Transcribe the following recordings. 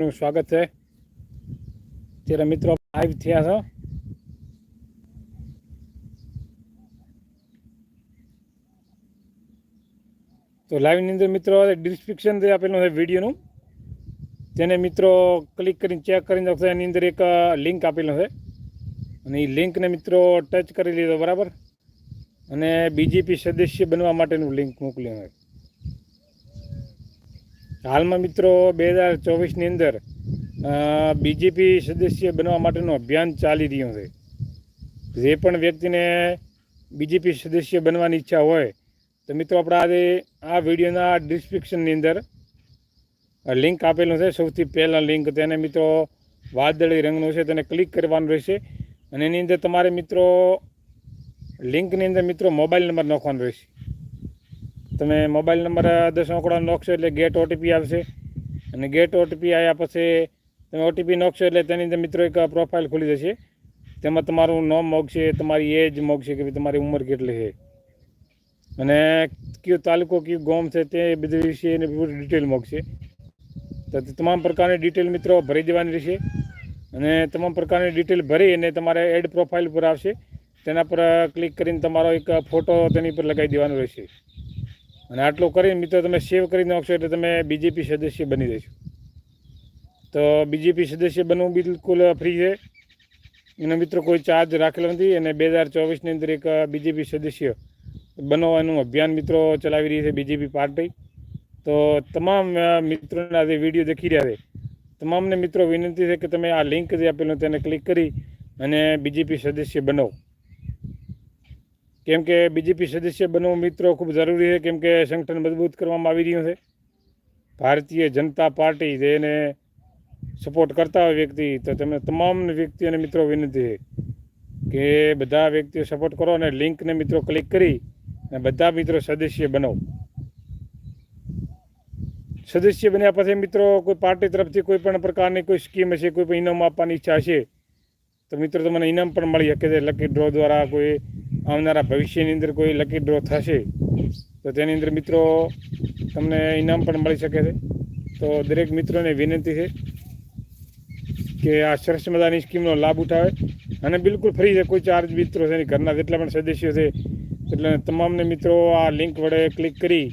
નું સ્વાગત છે. ત્યારે મિત્રો લાઈવ થયા છો. તો લાઈવની અંદર મિત્રો ડિસ્ક્રિપ્શન જે આપેલું છે વિડીયોનું તેને મિત્રો ક્લિક કરીને ચેક કરીને જોશો એની અંદર એક લિંક આપેલો છે. અને એ લિંકને મિત્રો ટચ કરી લીધો બરાબર? અને બીજેપી સદસ્ય બનવા માટેનું લિંક મોકલ્યું છે. હાલમાં મિત્રો બે હજાર ચોવીસની અંદર બીજેપી સદસ્ય બનવા માટેનું અભિયાન ચાલી રહ્યું છે. જે પણ વ્યક્તિને બીજેપી સદસ્ય બનવાની ઈચ્છા હોય, તો મિત્રો આપણે આજે આ વિડીયોના ડિસ્ક્રિપ્શનની અંદર લિંક આપેલું છે. સૌથી પહેલાં લિંક તેને મિત્રો વાદળી રંગનું છે, તેને ક્લિક કરવાનું રહેશે. અને એની અંદર તમારે મિત્રો લિંકની અંદર મિત્રો મોબાઈલ નંબર નાખવાનો રહેશે. તમે મોબાઈલ નંબર દસ આંકડા નોખશો એટલે ગેટ ઓટીપી આવશે. અને ગેટ ઓટીપી આવ્યા પછી તમે ઓટીપી નોખશો એટલે તેની અંદર મિત્રો એક પ્રોફાઇલ ખુલી જશે. તેમાં તમારું નામ મોગશે, તમારી એજ મોગશે કે તમારી ઉંમર કેટલી છે. અને કયો તાલુકો, કયો ગામ છે તે બધી વિશે એને પૂરી ડિટેલ મોગશે. તે તમામ પ્રકારની ડિટેલ મિત્રો ભરી દેવાની રહેશે. અને તમામ પ્રકારની ડિટેલ ભરી અને તમારે એડ પ્રોફાઇલ પર આવશે. તેના પર ક્લિક કરીને તમારો એક ફોટો તેની પર લગાવી દેવાનો રહેશે. અને આટલું કરીને મિત્રો તમે સેવ કરી નાખશો એટલે તમે બીજેપી સદસ્ય બની જશો. તો બીજેપી સદસ્ય બનવું બિલકુલ ફ્રી છે. એનો મિત્રો કોઈ ચાર્જ રાખેલો નથી અને બે હજાર ચોવીસની અંદર એક બીજેપી સદસ્ય બનવાનું અભિયાન મિત્રો ચલાવી રહી છે બીજેપી પાર્ટી તો તમામ મિત્રોને આજે વીડિયો દેખી રહ્યા છે. તમામને મિત્રો વિનંતી છે કે તમે આ લિંક જે આપેલું તેને ક્લિક કરી અને બીજેપી સદસ્ય બનો. કેમ કે બીજેપી સદસ્ય બનવું મિત્રો ખૂબ જરૂરી છે, કેમ કે સંગઠન મજબૂત કરવામાં આવી રહ્યું છે. ભારતીય જનતા પાર્ટી જેને સપોર્ટ કરતા હોય વ્યક્તિ, તો તમે તમામ વ્યક્તિઓને મિત્રો વિનંતી છે કે બધા વ્યક્તિઓ સપોર્ટ કરો અને લિંકને મિત્રો ક્લિક કરી અને બધા મિત્રો સદસ્ય બનો. સદસ્ય બન્યા પછી મિત્રો કોઈ પાર્ટી તરફથી કોઈ પણ પ્રકારની કોઈ સ્કીમ હશે, કોઈ પણ ઇનામ આપવાની ઈચ્છા હશે, તો મિત્રો તમને ઇનામ પણ મળી શકે છે. લકી ડ્રો દ્વારા કોઈ આવનારા ભવિષ્યની અંદર કોઈ લકી ડ્રો થશે, તો તેની અંદર મિત્રો તમને ઇનામ પણ મળી શકે છે. તો દરેક મિત્રોને વિનંતી છે કે આ સરસ મજાની સ્કીમનો લાભ ઉઠાવે. અને બિલકુલ ફ્રી છે, કોઈ ચાર્જ મિત્રો છે ઘરના જેટલા પણ સદસ્યો છે, એટલે તમામને મિત્રો આ લિંક વડે ક્લિક કરી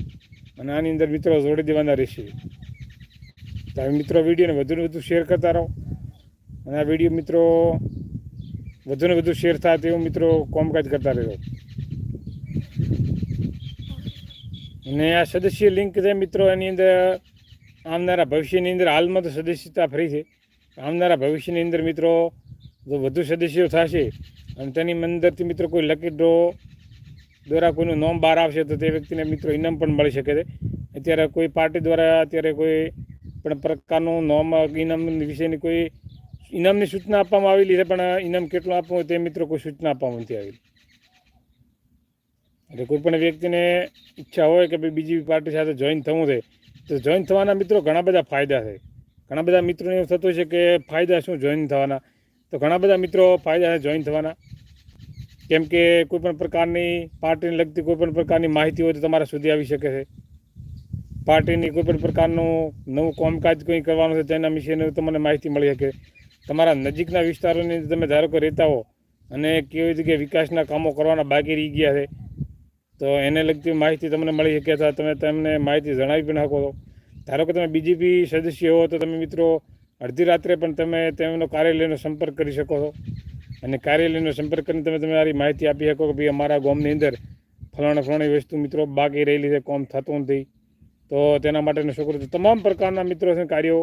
અને આની અંદર મિત્રો જોડી દેવાના રહેશે. તો મિત્રો વિડીયોને વધુને વધુ શેર કરતા રહો. અને આ વીડિયો મિત્રો વધુને વધુ શેર થાય તેવું મિત્રો કોમકાજ કરતા રહેજો અને આ સદસ્ય લિંક છે મિત્રો, એની અંદર આવનારા ભવિષ્યની અંદર હાલમાં તો સદસ્યતા ફ્રી છે. આવનારા ભવિષ્યની અંદર મિત્રો, જો વધુ સદસ્યો થશે અને તેની અંદરથી મિત્રો કોઈ લકી ડ્રો દ્વારા કોઈનું નામ બહાર આવશે તો તે વ્યક્તિને મિત્રો ઇનામ પણ મળી શકે છે. અત્યારે કોઈ પાર્ટી દ્વારા, અત્યારે કોઈ પણ પ્રકારનું નોમ, ઇનામ વિશેની કોઈ ઇનામની સૂચના આપવામાં આવેલી છે, પણ ઇનામ કેટલું આપવું હોય તે મિત્રો કોઈ સૂચના આપવામાં નથી આવેલી. એટલે કોઈ પણ વ્યક્તિને ઈચ્છા હોય કે ભાઈ બીજી પાર્ટી સાથે જોઈન થવું છે, તો જોઈન થવાના મિત્રો ઘણા બધા ફાયદા છે. ઘણા બધા મિત્રોને એવું થતું છે કે ફાયદા શું જોઈન થવાના? તો ઘણા બધા મિત્રો ફાયદા છે જોઈન થવાના. કેમ કે કોઈ પણ પ્રકારની પાર્ટીને લગતી કોઈ પણ પ્રકારની માહિતી હોય તો તમારા સુધી આવી શકે છે. પાર્ટીની કોઈ પણ પ્રકારનું નવું કામકાજ કંઈ કરવાનું છે તેના વિશેની તમને માહિતી મળી શકે. તમારા નજીકના વિસ્તારોની તમે ધારો કે રહેતા હો અને કેવી જગ્યાએ વિકાસના કામો કરવાના બાકી રહી ગયા છે, તો એને લગતી માહિતી તમને મળી શકે અથવા તમે તેમને માહિતી જણાવી પણ શકો છો. ધારો કે તમે બીજેપી સદસ્ય હો, તો તમે મિત્રો અડધી રાત્રે પણ તમે તેમનો કાર્યાલયનો સંપર્ક કરી શકો છો. અને કાર્યાલયનો સંપર્ક કરીને તમે તમારી માહિતી આપી શકો કે ભાઈ અમારા ગામની અંદર ફલાણા ફલાણી વસ્તુ મિત્રો બાકી રહેલી છે, કોમ થતું નથી. તો તેના માટેનું છોકરો તમામ પ્રકારના મિત્રો છે કાર્યો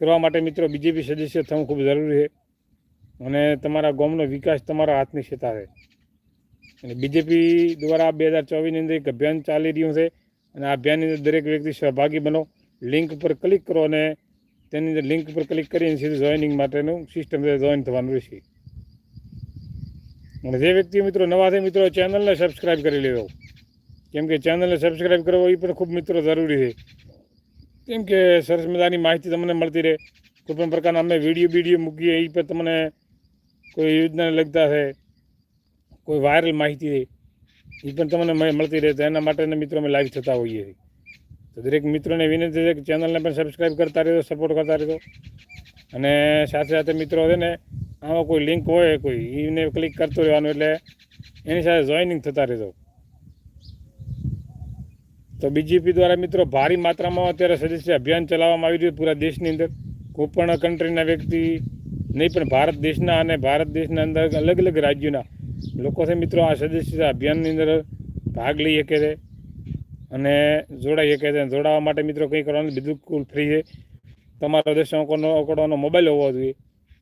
કરવા માટે મિત્રો બીજેપી સદસ્ય થવું ખૂબ જરૂરી છે. અને તમારા ગામનો વિકાસ તમારા હાથની ક્ષેતા છે અને બીજેપી દ્વારા બે હજાર ચોવીસની અંદર એક અભિયાન ચાલી રહ્યું છે. અને આ અભિયાનની અંદર દરેક વ્યક્તિ સહભાગી બનો. લિંક પર ક્લિક કરો અને તેની અંદર લિંક પર ક્લિક કરીને સીધું જોઈનિંગ માટેનું સિસ્ટમ જોઈન થવાનું રહેશે. અને જે વ્યક્તિ મિત્રો નવા છે મિત્રો, ચેનલને સબસ્ક્રાઈબ કરી લેજો. કેમ કે ચેનલને સબસ્ક્રાઈબ કરવો એ પણ ખૂબ મિત્રો જરૂરી છે. કેમ કે સરસ મજાની માહિતી તમને મળતી રહે? કોઈ પણ પ્રકારના અમે વીડિયો વીડિયો મૂકીએ એ પણ તમને કોઈ યોજનાને લગતા છે કોઈ વાયરલ માહિતી એ પણ તમને મળતી રહે. તો એના માટેને મિત્રો અમે લાઈવ થતા હોઈએ તો દરેક મિત્રોને વિનંતી છે કે ચેનલને પણ સબસ્ક્રાઈબ કરતા રહેજો સપોર્ટ કરતા રહેજો. અને સાથે સાથે મિત્રો છે ને, આમાં કોઈ લિંક હોય કોઈ એને ક્લિક કરતો રહેવાનું એટલે એની સાથે જોઈનિંગ થતા રહેજો. તો બીજેપી દ્વારા મિત્રો ભારી માત્રામાં અત્યારે સદસ્ય અભિયાન ચલાવવામાં આવી રહ્યું પૂરા દેશની અંદર. કોઈ પણ કન્ટ્રીના વ્યક્તિ નહીં, પણ ભારત દેશના અને ભારત દેશના અંદર અલગ અલગ રાજ્યોના લોકો છે મિત્રો આ સદસ્યતા અભિયાનની અંદર ભાગ લઈ શકે છે અને જોડાઈ શકે છે. જોડાવા માટે મિત્રો કંઈ કરવાનું બિલકુલ ફ્રી છે. તમારો દર્શકોનો આંકડોનો મોબાઈલ હોવો જોઈએ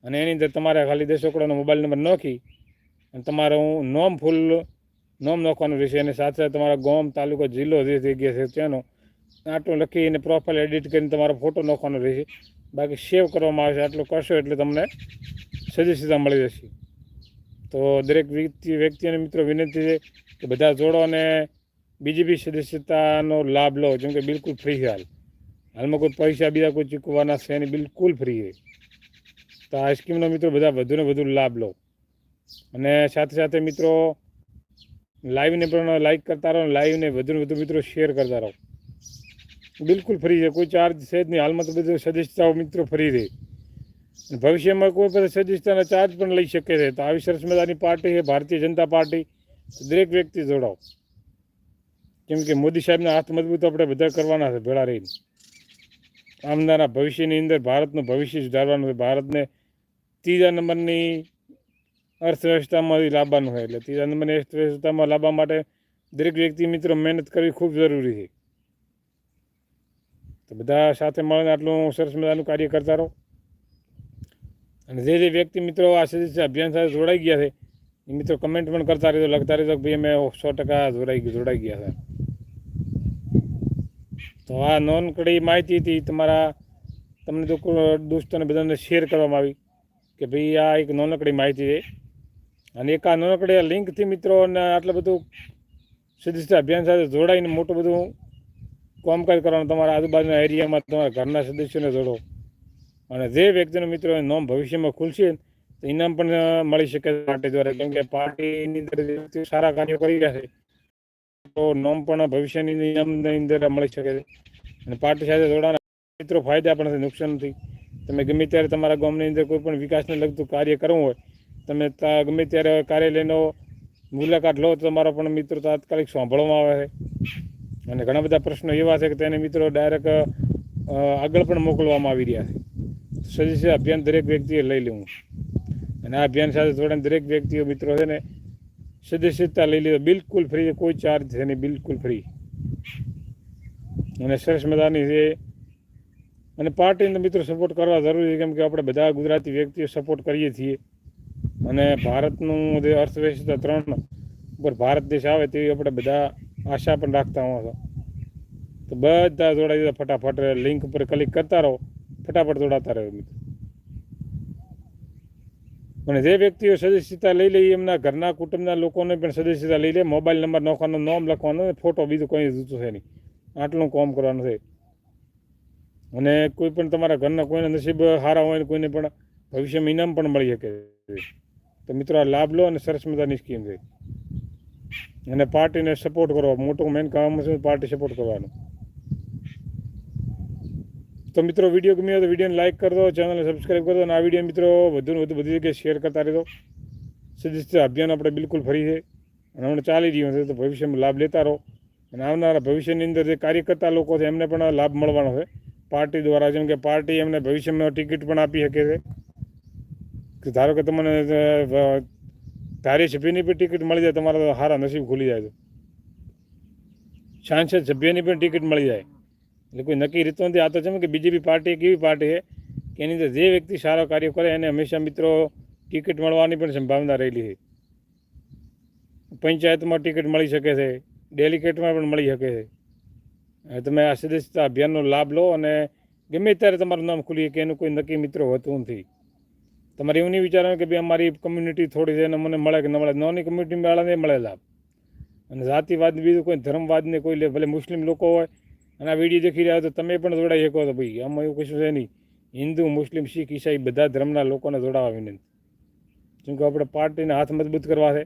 અને એની અંદર તમારે ખાલી દેશો આંકડોનો મોબાઈલ નંબર નાખી અને તમારું નોમ ફૂલ નોમ નાખવાનું રહેશે. અને સાથે તમારા ગામ તાલુકો જિલ્લો જે જગ્યા છે તેનો આટલું લખીને પ્રોફાઇલ એડિટ કરીને તમારો ફોટો નાખવાનો રહેશે. બાકી સેવ કરવામાં આવશે. આટલું કરશો એટલે તમને સદસ્યતા મળી જશે. તો દરેક વ્યક્તિ વ્યક્તિને મિત્રો વિનંતી છે કે બધા જોડો અને બીજી બી સદસ્યતાનો લાભ લો. જેમ કે બિલકુલ ફ્રી હાલ. હાલમાં કોઈ પૈસા બીજા કોઈ ચૂકવવાના છે નહીં, બિલકુલ ફ્રી છે. તો આ સ્કીમનો મિત્રો બધા વધુને વધુ લાભ લો. અને સાથે સાથે મિત્રો લાઈવને પણ લાઈક કરતા રહો લાઈવને વધુ વધુ મિત્રો શેર કરતા રહો. બિલકુલ ફ્રી છે, કોઈ ચાર્જ છે જ નહીં. હાલમાં તો બધું સદસ્યતાઓ મિત્રો ફ્રી રહે. ભવિષ્યમાં કોઈ પણ સદસ્યતાના ચાર્જ પણ લઈ શકે છે. તો આવી સરસ મજાની પાર્ટી છે, ભારતીય જનતા પાર્ટી દરેક વ્યક્તિ જોડાઓ. કેમ કે મોદી સાહેબના હાથ મજબૂત આપણે બધા કરવાના છે, ભેળા રહીને. આવનારા ભવિષ્યની અંદર ભારતનું ભવિષ્ય સુધારવાનું છે. ભારતને ત્રીજા નંબરની અર્થવ્યવસ્થામાંથી લાવવાનું હોય એટલે ત્રીજા નંબરની અર્થવ્યવસ્થામાં લાવવા માટે દરેક વ્યક્તિ મિત્રો મહેનત કરવી ખૂબ જરૂરી છે. તો બધા સાથે મળીને આટલું સરસ મજાનું કાર્ય કરતા રહો. અને જે જે વ્યક્તિ મિત્રો આ સદસ્ય અભિયાન સાથે જોડાઈ ગયા છે, એ મિત્રો કમેન્ટ પણ કરતા રહેજો, લખતા રહેજો કે ભાઈ અમે સો ટકા જોડાઈ જોડાઈ ગયા છે. તો આ નોનકડી માહિતી હતી, તમારા તમને દુષ્ટ દોસ્તોને બધાને શેર કરવામાં આવી કે ભાઈ આ એક નાનકડી માહિતી છે. અને એક આ નાનકડી લિંકથી મિત્રો અને આટલું બધું સદસ્ય અભિયાન સાથે જોડાઈને મોટું બધું કામકાજ કરવાનું તમારા આજુબાજુના એરિયામાં તમારા ઘરના સદસ્યોને જોડો. અને જે વ્યક્તિનો મિત્રો નામ ભવિષ્યમાં ખુલશે, તો ઇનામ પણ મળી શકે પાર્ટી દ્વારા. કેમ કે પાર્ટીની અંદર સારા કાર્યો કરી રહ્યા છે, તો નોમ પણ ભવિષ્યની ઇનામની અંદર મળી શકે છે. અને પાર્ટી સાથે જોડાના મિત્રો ફાયદા પણ છે નુકસાન નથી. તમે ગમે ત્યારે તમારા ગામની અંદર કોઈ પણ વિકાસને લગતું કાર્ય કરવું હોય તમે ગમે ત્યારે કાર્યાલયનો મુલાકાત લો તો તમારો પણ મિત્રો તાત્કાલિક સાંભળવામાં આવે છે. અને ઘણા બધા પ્રશ્નો એવા છે કે તેને મિત્રો ડાયરેક્ટ આગળ પણ મોકલવામાં આવી રહ્યા છે. સજેશન અભિયાન દરેક વ્યક્તિએ લઈ લેવું. અને આ અભિયાન સાથે જોડાઈને દરેક વ્યક્તિઓ, મિત્રો છે ને સદસ્યતા લઈ લીધો બિલકુલ ફ્રી કોઈ ચાર્જ છે નહીં, બિલકુલ ફ્રી અને સરસ મજાની છે. અને પાર્ટીને મિત્રો સપોર્ટ કરવા જરૂરી છે, કેમ કે આપણે બધા ગુજરાતી વ્યક્તિઓ સપોર્ટ કરીએ છીએ. અને ભારતનું જે અર્થવ્યવસ્થા ત્રણ ઉપર ભારત દેશ આવે તેવી આપણે બધા આશા પણ રાખતા હોવા છો. તો બધા જોડાઈ દીધા ફટાફટ લિંક ઉપર ક્લિક કરતા રહો, ફટાફટ જોડાતા રહો મિત્રો. અને જે વ્યક્તિઓ સદસ્યતા લઈ લે, એમના ઘરના કુટુંબના લોકોને પણ સદસ્યતા લઈ લે, મોબાઈલ નંબર નાખવાનો નામ લખવાનો ફોટો બીજું કંઈ જૂતું છે નહીં. આટલું કામ કરવાનું છે. અને કોઈ પણ તમારા ઘરના કોઈને નસીબ સારા હોય ને કોઈને પણ ભવિષ્યમાં ઇનામ પણ મળી શકે છે. તો મિત્રો આ લાભ લો અને સરસ મજાની સ્કીમ છે. અને પાર્ટીને સપોર્ટ કરો. મોટું મેન કામ છે પાર્ટી સપોર્ટ કરવાનું. તો મિત્રો વીડિયો ગમ્યો તો વિડીયોને લાઇક કરી ચેનલને સબસ્ક્રાઈબ કરી અને આ વીડિયો મિત્રો વધુને વધુ બધી જગ્યાએ શેર કરતા રહેજો. સદસ્ય અભિયાન આપણે બિલકુલ ફરી છે. અને હમણાં ચાલી રહ્યું છે તો ભવિષ્યમાં લાભ લેતા રહો. અને આવનારા ભવિષ્યની અંદર જે કાર્યકર્તા લોકો છે એમને પણ લાભ મળવાનો છે. પાર્ટી દ્વારા જેમ કે પાર્ટી એમને ભવિષ્યમાં ટિકિટ પણ આપી શકે છે. કે ધારો કે તમને ધારી સભ્યની પણ ટિકિટ મળી જાય, તમારા સારા નસીબ ખુલી જાય તો. સાંસદ સભ્યની પણ ટિકિટ મળી જાય. એટલે કોઈ નક્કી રીતો નથી. આ તો છે કે બીજેપી પાર્ટી એક એવી પાર્ટી છે કે એની અંદર જે વ્યક્તિ સારો કાર્ય કરે, એને હંમેશા મિત્રો ટિકિટ મળવાની પણ સંભાવના રહેલી છે. પંચાયતમાં ટિકિટ મળી શકે છે ડેલિકેટમાં પણ મળી શકે છે. તમે આ સદસ્યતા અભિયાનનો લાભ લો અને ગમે ત્યારે તમારું નામ ખુલીએ કે એનું કોઈ નક્કી મિત્રો હોતું નથી. તમારે એવું નહીં વિચારવાનું કે ભાઈ અમારી કમ્યુનિટી થોડી છે અને મને મળે કે ન મળે. નોની કમ્યુનિટી વાળાને મળે લાભ અને જાતિવાદ બીજું કોઈ ધર્મવાદને કોઈ લે ભલે મુસ્લિમ લોકો હોય, અને આ વીડિયો દેખી રહ્યા હોય તો તમે પણ જોડાઈ શકો તો ભાઈ. આમાં એવું કશું છે નહીં. હિન્દુ, મુસ્લિમ, શીખ, ઈસાઈ બધા ધર્મના લોકોને જોડાવા વિનંતી. કેમ કે આપણે પાર્ટીને હાથ મજબૂત કરવા છે.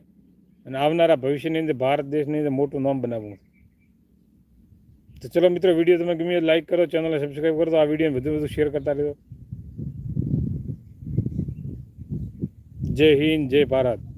અને આવનારા ભવિષ્યની અંદર ભારત દેશની અંદર મોટું નામ બનાવવું. તો ચલો મિત્રો વીડિયો તમે ગમે લાઈક કરો ચેનલને સબસ્ક્રાઈબ કરો. તો આ વિડીયોને વધુ વધુ શેર કરતા રહેજો. જય હિન્દ જય ભારત.